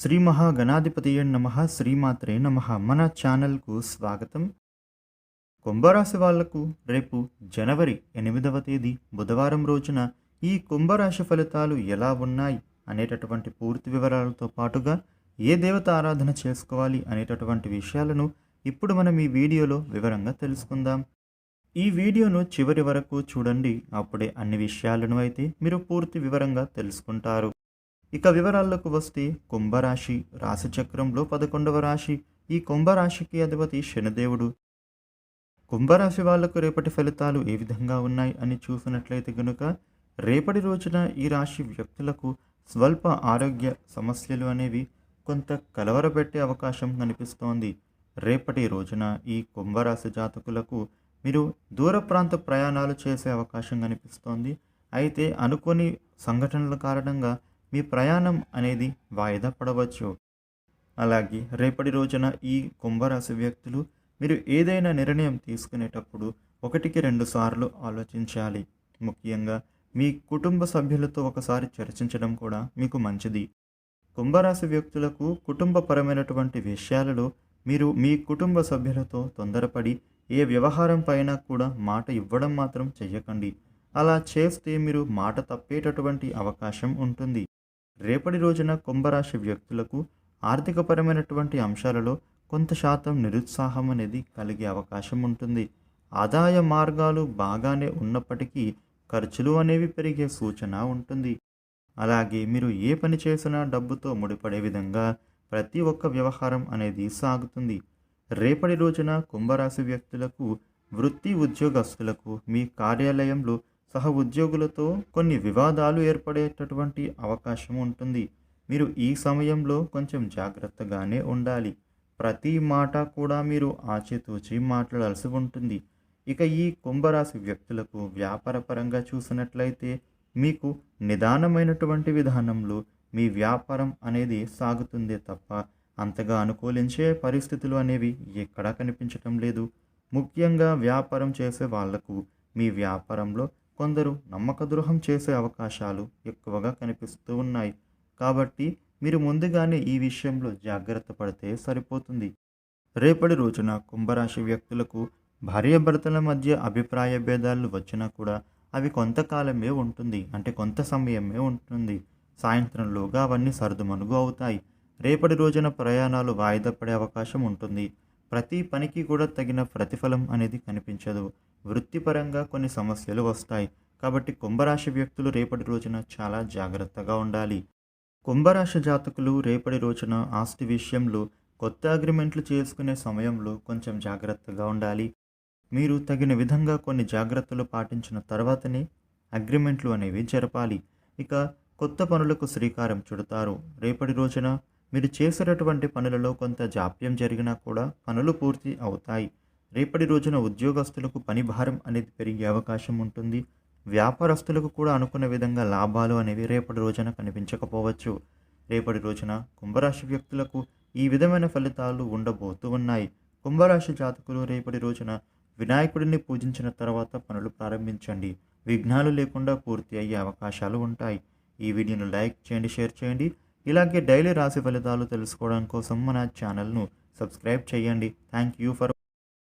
శ్రీ మహాగణాధిపతియ నమ శ్రీమాత్రే నమ. మన ఛానల్కు స్వాగతం. కుంభరాశి వాళ్ళకు రేపు జనవరి ఎనిమిదవ తేదీ బుధవారం రోజున ఈ కుంభరాశి ఫలితాలు ఎలా ఉన్నాయి అనేటటువంటి పూర్తి వివరాలతో పాటుగా ఏ దేవత ఆరాధన చేసుకోవాలి అనేటటువంటి విషయాలను ఇప్పుడు మనం ఈ వీడియోలో వివరంగా తెలుసుకుందాం. ఈ వీడియోను చివరి వరకు చూడండి. అప్పుడే అన్ని విషయాలను అయితే మీరు పూర్తి వివరంగా తెలుసుకుంటారు. ఇక వివరాల్లోకి వస్తే కుంభరాశి రాశిచక్రంలో పదకొండవ రాశి. ఈ కుంభరాశికి అధిపతి శనిదేవుడు. కుంభరాశి వాళ్ళకు రేపటి ఫలితాలు ఏ విధంగా ఉన్నాయి అని చూసినట్లయితే గనుక రేపటి రోజున ఈ రాశి వ్యక్తులకు స్వల్ప ఆరోగ్య సమస్యలు అనేవి కొంత కలవరపెట్టే అవకాశం కనిపిస్తోంది. రేపటి రోజున ఈ కుంభరాశి జాతకులకు మీరు దూర ప్రాంత ప్రయాణాలు చేసే అవకాశం కనిపిస్తోంది. అయితే అనుకోని సంఘటనల కారణంగా మీ ప్రయాణం అనేది వాయిదా పడవచ్చు. అలాగే రేపటి రోజున ఈ కుంభరాశి వ్యక్తులు మీరు ఏదైనా నిర్ణయం తీసుకునేటప్పుడు ఒకటికి రెండు సార్లు ఆలోచించాలి. ముఖ్యంగా మీ కుటుంబ సభ్యులతో ఒకసారి చర్చించడం కూడా మీకు మంచిది. కుంభరాశి వ్యక్తులకు కుటుంబపరమైనటువంటి విషయాలలో మీరు మీ కుటుంబ సభ్యులతో తొందరపడి ఏ వ్యవహారం పైన కూడా మాట ఇవ్వడం మాత్రం చెయ్యకండి. అలా చేస్తే మీరు మాట తప్పేటటువంటి అవకాశం ఉంటుంది. రేపటి రోజున కుంభరాశి వ్యక్తులకు ఆర్థికపరమైనటువంటి అంశాలలో కొంత శాతం నిరుత్సాహం అనేది కలిగే అవకాశం ఉంటుంది. ఆదాయ మార్గాలు బాగానే ఉన్నప్పటికీ ఖర్చులు అనేవి పెరిగే సూచన ఉంటుంది. అలాగే మీరు ఏ పని చేసినా డబ్బుతో ముడిపడే విధంగా ప్రతి ఒక్క వ్యవహారం అనేది సాగుతుంది. రేపటి రోజున కుంభరాశి వ్యక్తులకు వృత్తి ఉద్యోగస్తులకు మీ కార్యాలయంలో సహ ఉద్యోగులతో కొన్ని వివాదాలు ఏర్పడేటటువంటి అవకాశం ఉంటుంది. మీరు ఈ సమయంలో కొంచెం జాగ్రత్తగానే ఉండాలి. ప్రతి మాట కూడా మీరు ఆచితూచి మాట్లాడాల్సి ఉంటుంది. ఇక ఈ కుంభరాశి వ్యక్తులకు వ్యాపారపరంగా చూసినట్లయితే మీకు నిదానమైనటువంటి విధానంలో మీ వ్యాపారం అనేది సాగుతుంది తప్ప అంతగా అనుకూలించే పరిస్థితులు అనేవి ఎక్కడా కనిపించటం లేదు. ముఖ్యంగా వ్యాపారం చేసే వాళ్ళకు మీ వ్యాపారంలో కొందరు నమ్మక ద్రోహం చేసే అవకాశాలు ఎక్కువగా కనిపిస్తూ ఉన్నాయి. కాబట్టి మీరు ముందుగానే ఈ విషయంలో జాగ్రత్త పడితే సరిపోతుంది. రేపటి రోజున కుంభరాశి వ్యక్తులకు భార్యాభర్తల మధ్య అభిప్రాయ భేదాలు వచ్చినా కూడా అవి కొంతకాలమే ఉంటుంది. అంటే కొంత సమయమే ఉంటుంది. సాయంత్రంలోగా అవన్నీ సర్దుమనుగు అవుతాయి. రేపటి రోజున ప్రయాణాలు వాయిదా పడే అవకాశం ఉంటుంది. ప్రతి పనికి కూడా తగిన ప్రతిఫలం అనేది కనిపించదు. వృత్తిపరంగా కొన్ని సమస్యలు వస్తాయి. కాబట్టి కుంభరాశి వ్యక్తులు రేపటి రోజున చాలా జాగ్రత్తగా ఉండాలి. కుంభరాశి జాతకులు రేపటి రోజున ఆస్తి విషయంలో కొత్త అగ్రిమెంట్లు చేసుకునే సమయంలో కొంచెం జాగ్రత్తగా ఉండాలి. మీరు తగిన విధంగా కొన్ని జాగ్రత్తలు పాటించిన తర్వాతనే అగ్రిమెంట్లు అనేవి జరపాలి. ఇక కొత్త పనులకు శ్రీకారం చుడతారు. రేపటి రోజున మీరు చేసేటటువంటి పనులలో కొంత జాప్యం జరిగినా కూడా పనులు పూర్తి అవుతాయి. రేపటి రోజున ఉద్యోగస్తులకు పని భారం అనేది పెరిగే అవకాశం ఉంటుంది. వ్యాపారస్తులకు కూడా అనుకున్న విధంగా లాభాలు అనేవి రేపటి రోజున కనిపించకపోవచ్చు. రేపటి రోజున కుంభరాశి వ్యక్తులకు ఈ విధమైన ఫలితాలు ఉండబోతూ ఉన్నాయి. కుంభరాశి జాతకులు రేపటి రోజున వినాయకుడిని పూజించిన తర్వాత పనులు ప్రారంభించండి. విఘ్నాలు లేకుండా పూర్తి అయ్యే అవకాశాలు ఉంటాయి. ఈ వీడియోను లైక్ చేయండి షేర్ చేయండి. ఇలాగే డైలీ రాశి ఫలితాలు తెలుసుకోవడం కోసం మన ఛానల్ను సబ్స్క్రైబ్ చేయండి. Thank you for